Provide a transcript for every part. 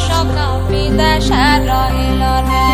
সকাপি দেশার রহিল না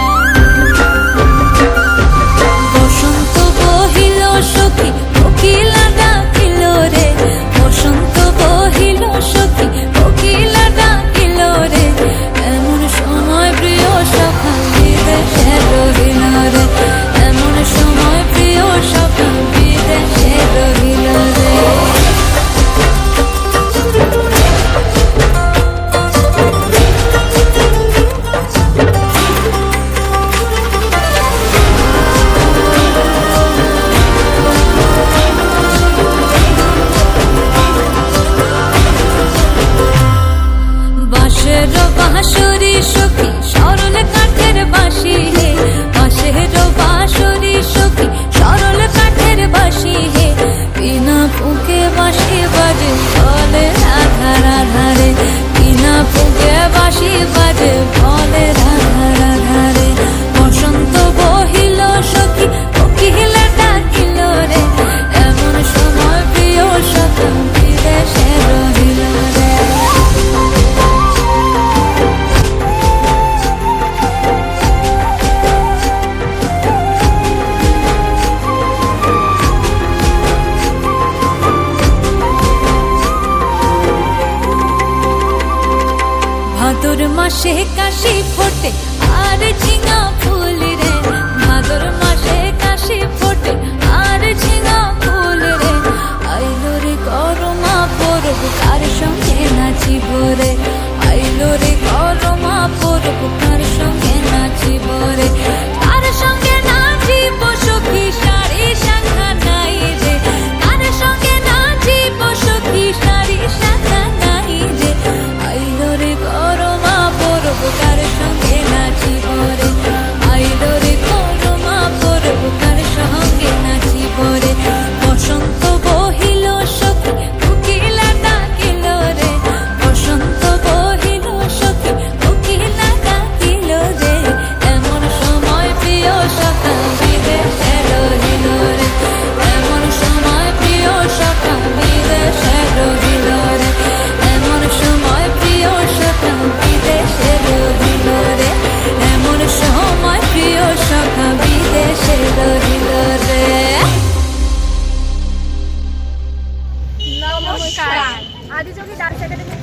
ঘামাসে কাশি ফোটে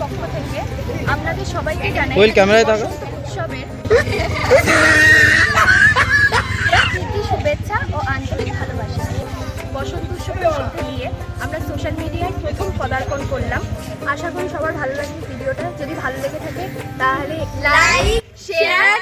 পক্ষ থেকে আপনাদের সবাইকে জানাই শুভেচ্ছা ও বসন্ত উৎসবের দিয়ে আমরা সোশ্যাল মিডিয়ায় প্রথম পদার্পণ করলাম। আশা করি সবার ভালো লাগে ভিডিওটা। যদি ভালো লেগে থাকে তাহলে লাইক শেয়ার